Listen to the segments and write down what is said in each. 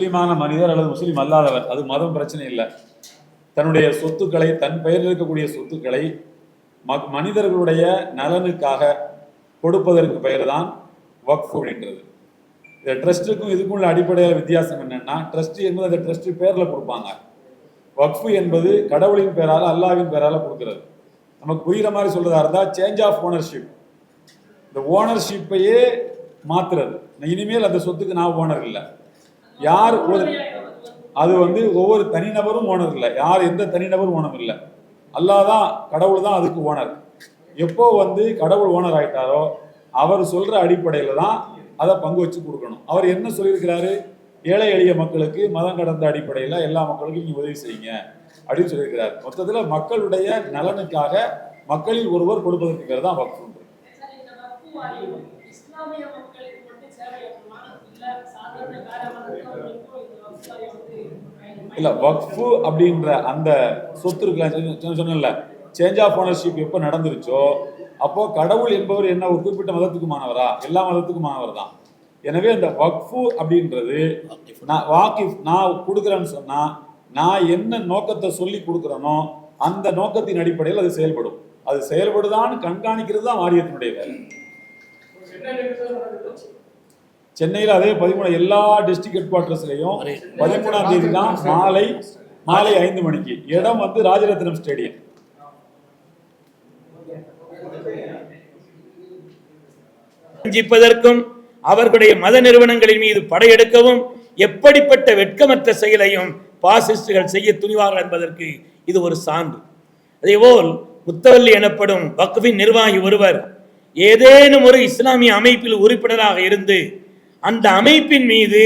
முஸ்லீமான மனிதர் அல்லது முஸ்லீம் அல்லாதவர் அது மதம் பிரச்சனை இல்லை. தன்னுடைய சொத்துக்களை தன் பெயரில் இருக்கக்கூடிய சொத்துக்களை மக் மனிதர்களுடைய நலனுக்காக கொடுப்பதற்கு பெயர் தான் வக்ஃப் அப்படின்றது இந்த ட்ரஸ்ட்டுக்கும் இதுக்கும் உள்ள அடிப்படையில் வித்தியாசம் என்னென்னா ட்ரஸ்ட் என்பது அந்த ட்ரஸ்ட் பேரில் கொடுப்பாங்க. வக்ஃபு என்பது கடவுளின் பேரால் அல்லாவின் பேரால் கொடுக்கிறது. நமக்கு புரிகிற மாதிரி சொல்கிறதா இருந்தால் சேஞ்ச் ஆஃப் ஓனர்ஷிப் இந்த ஓனர்ஷிப்பையே மாத்துறது. இனிமேல் அந்த சொத்துக்கு நான் ஓனர் இல்லை. யார் ஒரு அது வந்து ஒவ்வொரு தனிநபரும் ஓனர் இல்லை. யார் எந்த தனிநபரும் ஓனர் இல்லை. அல்லாஹ் தான் கடவுள் தான் அதுக்கு ஓனர். எப்போ வந்து கடவுள் ஓனர் ஆயிட்டாரோ அவர் சொல்ற அடிப்படையில தான் அதை பங்கு வச்சு கொடுக்கணும். அவர் என்ன சொல்லியிருக்கிறாரு? ஏழை எளிய மக்களுக்கு மதம் கடந்த அடிப்படையில் எல்லா மக்களுக்கும் நீங்கள் உதவி செய்யுங்க அப்படின்னு சொல்லியிருக்கிறார். மொத்தத்தில் மக்களுடைய நலனுக்காக மக்களில் ஒருவர் கொடுப்பதற்கு பேர் தான் வக்ஃபுன்றது இல்லை வக்ஃபு இல்ல வக்ஃபு அப்படின்ற அந்த சொத்து இருக்குல்ல சொன்னல சேஞ்ச் ஆஃப் ஓனர்ஷிப் எப்போ நடந்துருச்சோ அப்போ கடவுள் என்பவர் என்ன ஒரு குறிப்பிட்ட மதத்துக்குமானவரா? எல்லா மதத்துக்குமானவர் தான் எனவே அந்த வக்ஃபு அப்படின்றது நான் வாக்கிஃப் நான் கொடுக்குறேன்னு சொன்னா நான் என்ன நோக்கத்தை சொல்லி கொடுக்குறேனோ அந்த நோக்கத்தின் அடிப்படையில் அது செயல்படும். அது செயல்படுதான்னு கண்காணிக்கிறது தான் வாரியத்தினுடைய வேலை. சென்னையில் அதே பதிமூணு எல்லா டிஸ்ட்ரிக்ட் ஹெட் குவார்ட்டர்ஸ்லையும் பதிமூணாம் தேதி தான் மாலை மாலை ஐந்து மணிக்கு. இடம் வந்து ராஜரத்னம் ஸ்டேடியம் வஞ்சிப்பதற்கும் அவர்களுடைய மத நிறுவனங்களின் மீது படையெடுக்கவும் எப்படிப்பட்ட வெட்கமற்ற செயலையும் பாசிஸ்டுகள் செய்ய துணிவார்கள் என்பதற்கு இது ஒரு சான்று. அதேபோல் முத்தவல்லி எனப்படும் வக்ஃபின் நிர்வாகி ஒருவர் ஏதேனும் ஒரு இஸ்லாமிய அமைப்பில் உறுப்பினராக இருந்து அந்த அமைப்பின் மீது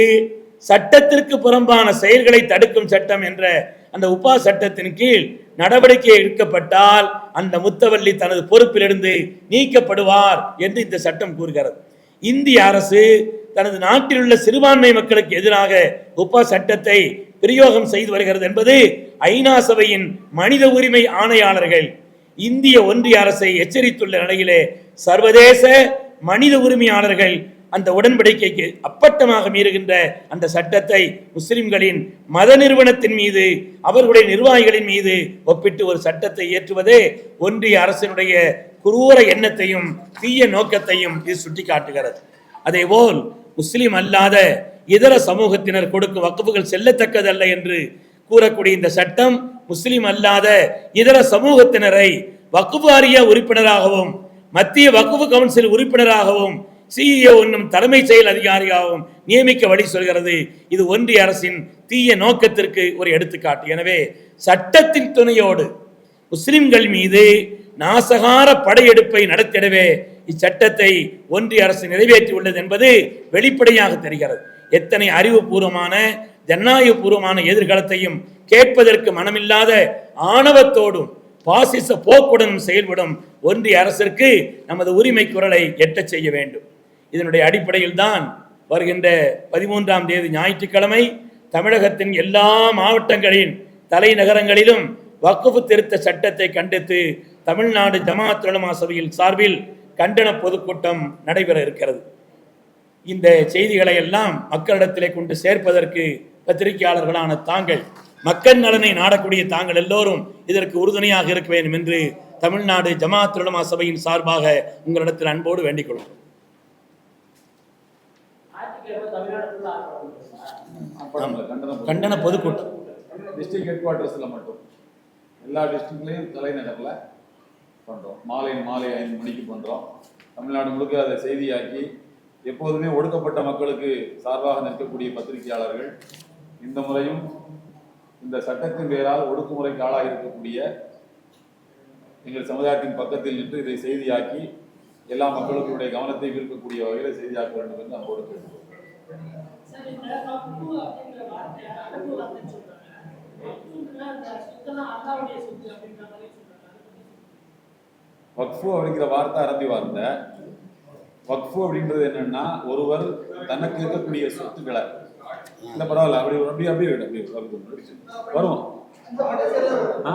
சட்டத்திற்கு புறம்பான செயல்களை தடுக்கும் சட்டம் என்ற அந்த உபா சட்டத்தின் கீழ் நடவடிக்கை எடுக்கப்பட்டால் அந்த முத்தவல்லி தனது பொறுப்பிலிருந்து நீக்கப்படுவார் என்று இந்த சட்டம் கூறுகிறது. இந்திய அரசு தனது நாட்டில் உள்ள சிறுபான்மை மக்களுக்கு எதிராக உப்பா சட்டத்தை பிரயோகம் செய்து வருகிறது என்பது ஐநா சபையின் மனித உரிமை ஆணையாளர்கள் இந்திய ஒன்றிய அரசை எச்சரித்துள்ள நிலையிலே சர்வதேச மனித உரிமையாளர்கள் அந்த உடன்படிக்கைக்கு அப்பட்டமாக மீறுகின்ற அந்த சட்டத்தை முஸ்லிம்களின் மத நிறுவனத்தின் மீது அவர்களுடைய நிர்வாகிகளின் மீது ஒப்பிட்டு ஒரு சட்டத்தை ஏற்றுவதே ஒன்றிய அரசினுடைய குரூர எண்ணத்தையும் தீய நோக்கத்தையும் இது சுட்டிக்காட்டுகிறது. அதேபோல் முஸ்லிம் அல்லாத இதர சமூகத்தினர் கொடுக்கும் வக்குப்புகள் செல்லத்தக்கதல்ல என்று கூறக்கூடிய இந்த சட்டம் முஸ்லிம் அல்லாத இதர சமூகத்தினரை வக்குவாரிய உறுப்பினராகவும் மத்திய வக்குவு கவுன்சில் உறுப்பினராகவும் சிஇஓ என்னும் தலைமை செயல் அதிகாரியாகவும் நியமிக்க வழி சொல்கிறது. இது ஒன்றிய அரசின் தீய நோக்கத்திற்கு ஒரு எடுத்துக்காட்டு. எனவே சட்டத்தின் துணையோடு முஸ்லிம்கள் மீது நாசகார படையெடுப்பை நடத்திடவே இச்சட்டத்தை ஒன்றிய அரசு நிறைவேற்றியுள்ளது என்பது வெளிப்படையாக தெரிகிறது. எத்தனை அறிவுபூர்வமான ஜனநாயகபூர்வமான எதிர்காலத்தையும் கேட்பதற்கு மனமில்லாத ஆணவத்தோடும் பாசிச போக்குடனும் செயல்படும் ஒன்றிய அரசிற்கு நமது உரிமை குரலை எட்டச் செய்ய வேண்டும். இதனுடைய அடிப்படையில் தான் வருகின்ற பதிமூன்றாம் தேதி ஞாயிற்றுக்கிழமை தமிழகத்தின் எல்லா மாவட்டங்களின் தலைநகரங்களிலும் வக்குஃபு திருத்த சட்டத்தை கண்டித்து தமிழ்நாடு ஜமாத் உலமா சபையில் சார்பில் கண்டன பொதுக்கூட்டம் நடைபெற இருக்கிறது. இந்த செய்திகளை எல்லாம் மக்களிடத்திலே கொண்டு சேர்ப்பதற்கு பத்திரிகையாளர்களான தாங்கள் மக்கள் நலனை நாடக்கூடிய தாங்கள் எல்லோரும் இதற்கு உறுதுணையாக இருக்க வேண்டும் என்று தமிழ்நாடு ஜமாத் உலமா சபையின் சார்பாக உங்களிடத்தில் அன்போடு வேண்டிக் கொள்கிறோம் ஞாயிற்றுக்கிழமை தமிழ்நாடு full ஆ ஆர்ப்பாட்டம். அப்படம் கண்டனம் கண்டன பொதுக்கூட்டம். டிஸ்ட்ரிக்ட் ஹெட் குவார்ட்டர்ஸில் மட்டும். எல்லா டிஸ்ட்ரிக்ட்லேயும் தலைநகரில் பண்ணுறோம் மாலை மாலை ஐந்து மணிக்கு பண்ணுறோம் தமிழ்நாடு முழுக்க அதை செய்தியாக்கி எப்போதுமே ஒடுக்கப்பட்ட மக்களுக்கு சார்பாக நிற்கக்கூடிய பத்திரிகையாளர்கள் இந்த முறையும் இந்த சட்டத்தின் பெயரால் ஒடுக்குமுறைக்கு ஆளாக இருக்கக்கூடிய எங்கள் சமுதாயத்தின் பக்கத்தில் நின்று இதை செய்தியாக்கி எல்லா மக்களுடைய கவனத்தை ஈர்க்கக்கூடிய வகையில் செய்தியாக்க வேண்டும் என்று சார், இந்த வக்ஃபு அப்படிங்கிற வார்த்தை அரபு வார்த்தை. வக்ஃபு அப்படின்றது என்னன்னா ஒருவர் தனக்கு இருக்கக்கூடிய சொத்துக்களை. இல்ல பரவாயில்ல அப்படி அப்படி அப்படி அப்படி அப்படி வரும் ஆ.